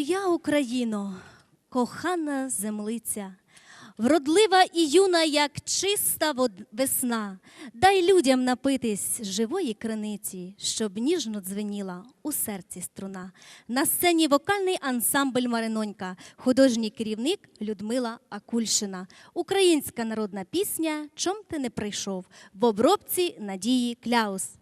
Моя Україно, кохана землиця, вродлива і юна, як чиста весна, дай людям напитись живої криниці, щоб ніжно дзвеніла у серці струна. На сцені вокальний ансамбль Маринонька, художній керівник Людмила Акульшина, українська народна пісня Чом ти не прийшов в обробці Надії Кляус.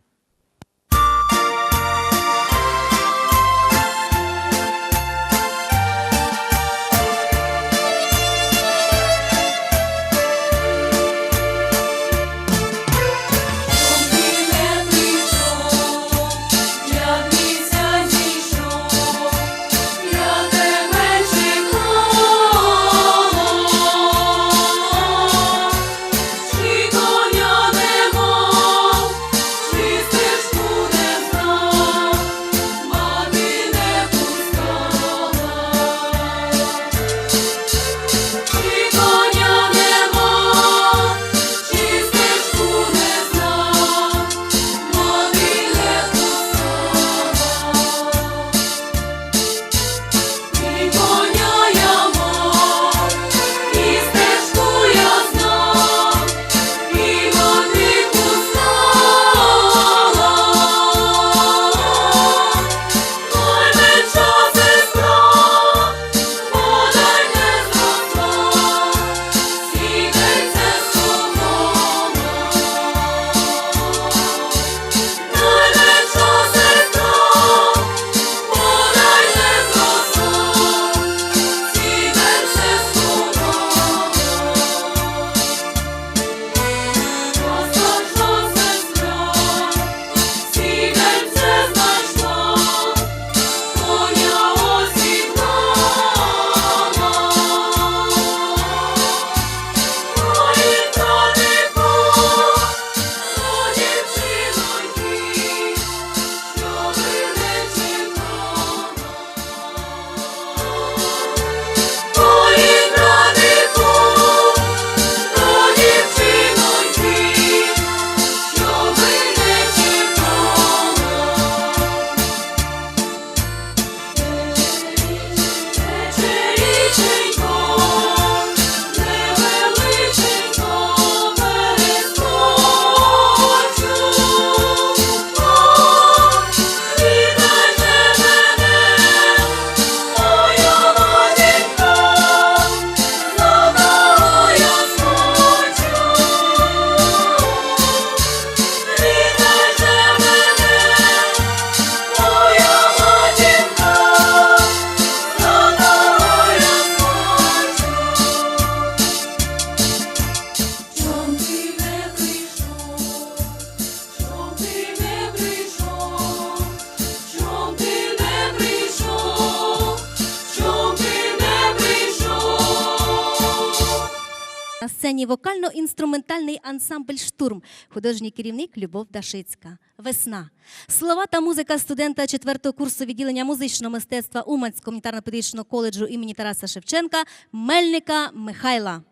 вокально-інструментальний ансамбль Штурм, художній керівник Любов Дашицька. Весна. Слова та музика студента 4-го курсу відділення музичного мистецтва Уманського гуманітарно педагогічного коледжу імені Тараса Шевченка, Мельника Михайла.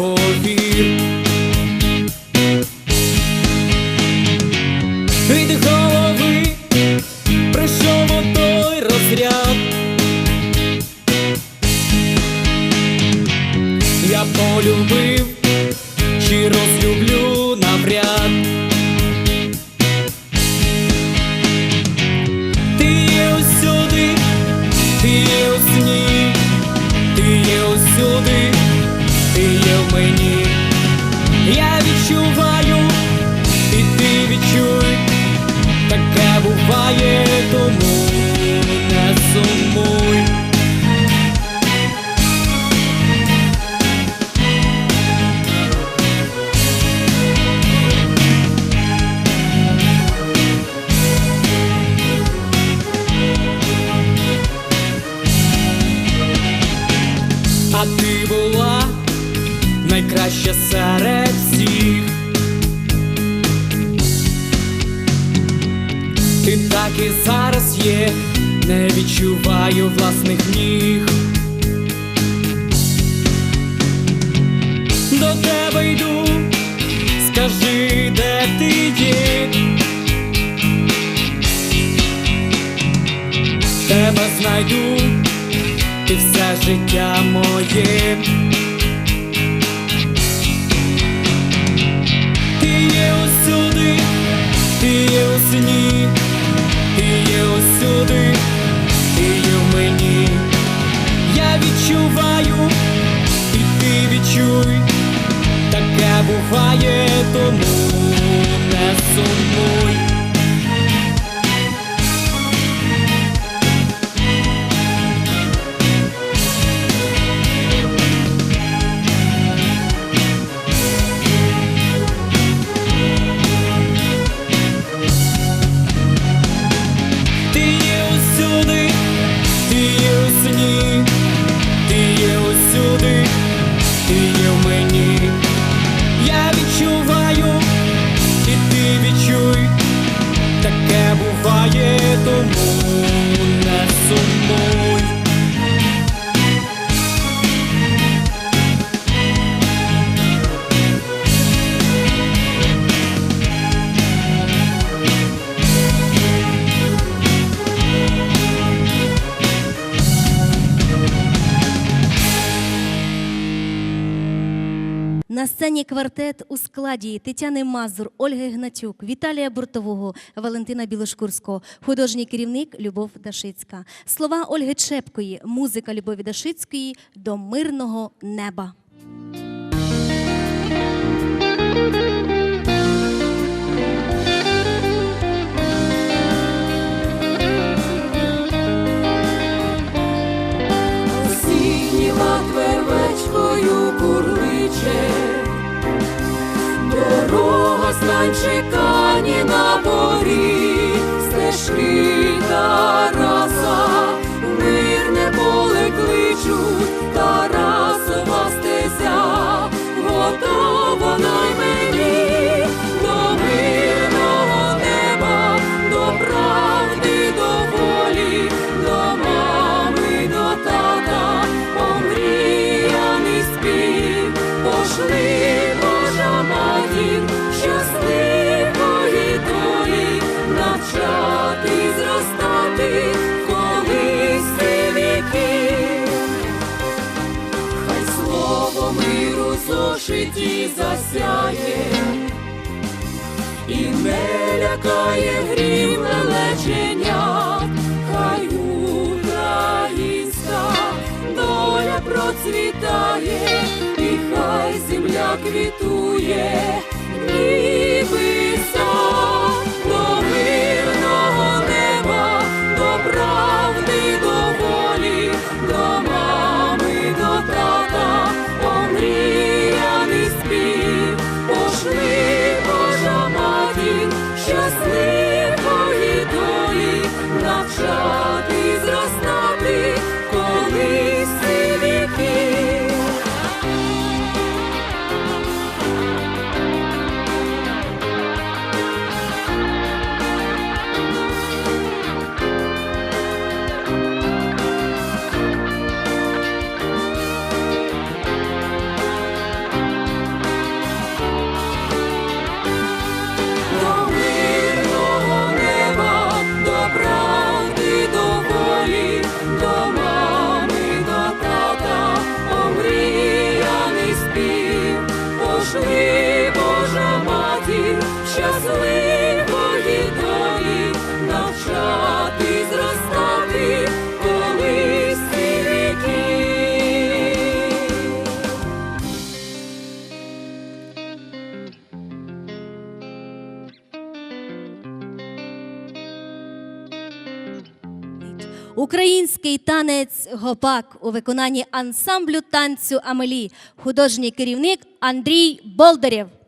por ti. Найкраща серед всіх. Ти так і зараз є, не відчуваю власних ніг. До тебе йду, скажи, де ти є. Тебе знайду, ти все життя моє. Є the moon. Сцені квартет у складі Тетяни Мазур, Ольги Гнатюк, Віталія Буртового, Валентина Білошкурського, художній керівник Любов Дашицька. Слова Ольги Чепкої, музика Любові Дашицької до мирного неба. Зошиті засяє, і не лякає грім лечення, хай українська доля процвітає, і хай земля квітує, ніби матір, Танець гопак у виконанні ансамблю танцю Амелі, художній керівник Андрій Болдарєв.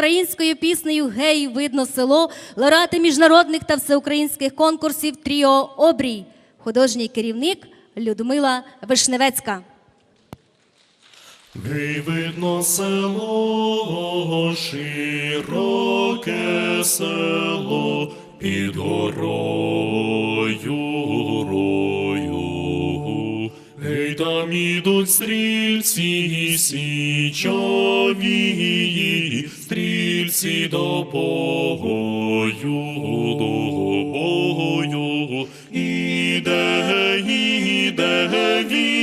Українською піснею Гей, видно село, лауреати міжнародних та всеукраїнських конкурсів Тріо Обрій, художній керівник Людмила Вишневецька. Гей, видно село, широке село, під горою, горою. Гей, там ідуть стрільці січові, стрільці до Богою, до бою. Іде, іде військо,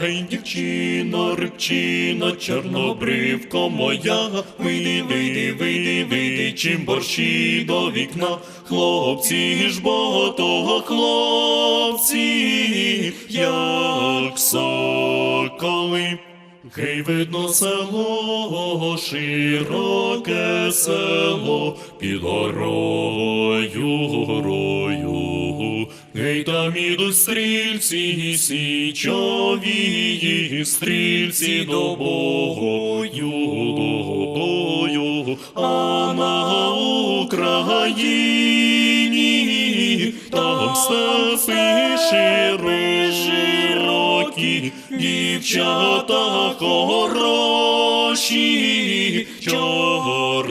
Гей, дівчино, рибчино, чорнобривко моя, вийди, вийди, вийди, вийди, чим борщі до вікна, хлопці ж бо того хлопці, як соколи. Гей, видно село, широке село, під горою, горою. Гей, там ідуть стрільці, січові, стрільці до до бою, а на Україні там степи широкі, дівчата хороші, чорнокі.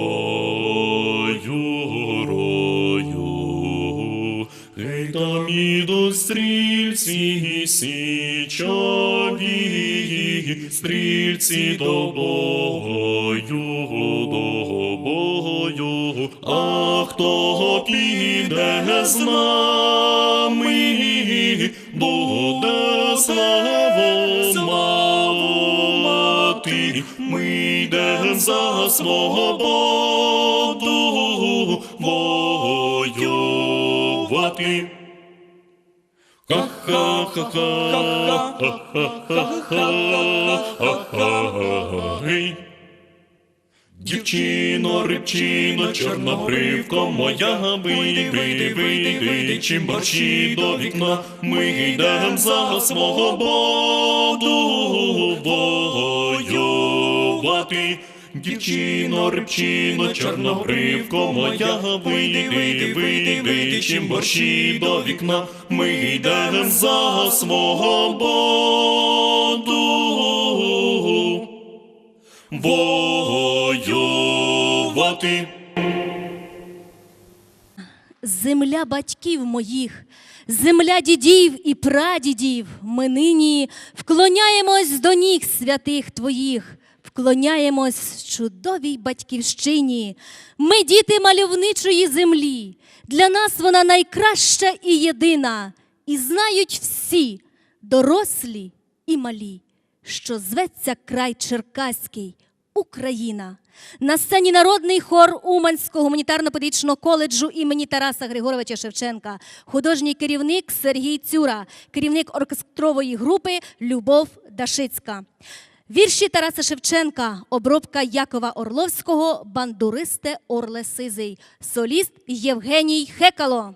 стрільці січові, стрільці до бою, до бою. А хто піде з нами, буде славу мати. Ми йдем за свободу воювати. Дівчино, рибчино, чорнобривко моя, вийди, вийди, вийди, вийди, чим борщі до вікна, ми йдем за свободу воювати. Дівчино, рибчино, чорнобривко моя, вийди, вийди, вийди, вийди, чим борщі до вікна, ми йдем за свободу воювати. Земля батьків моїх, земля дідів і прадідів, ми нині вклоняємось до ніг святих твоїх, вклоняємось чудовій батьківщині. Ми діти мальовничої землі. Для нас вона найкраща і єдина. І знають всі, дорослі і малі, що зветься край Черкаський, Україна. На сцені народний хор Уманського гуманітарно-педагогічного коледжу імені Тараса Григоровича Шевченка, художній керівник Сергій Цюра, керівник оркестрової групи Любов Дашицька. Вірші Тараса Шевченка, обробка Якова Орловського, бандуристе Орле Сизий, соліст Євгеній Хекало.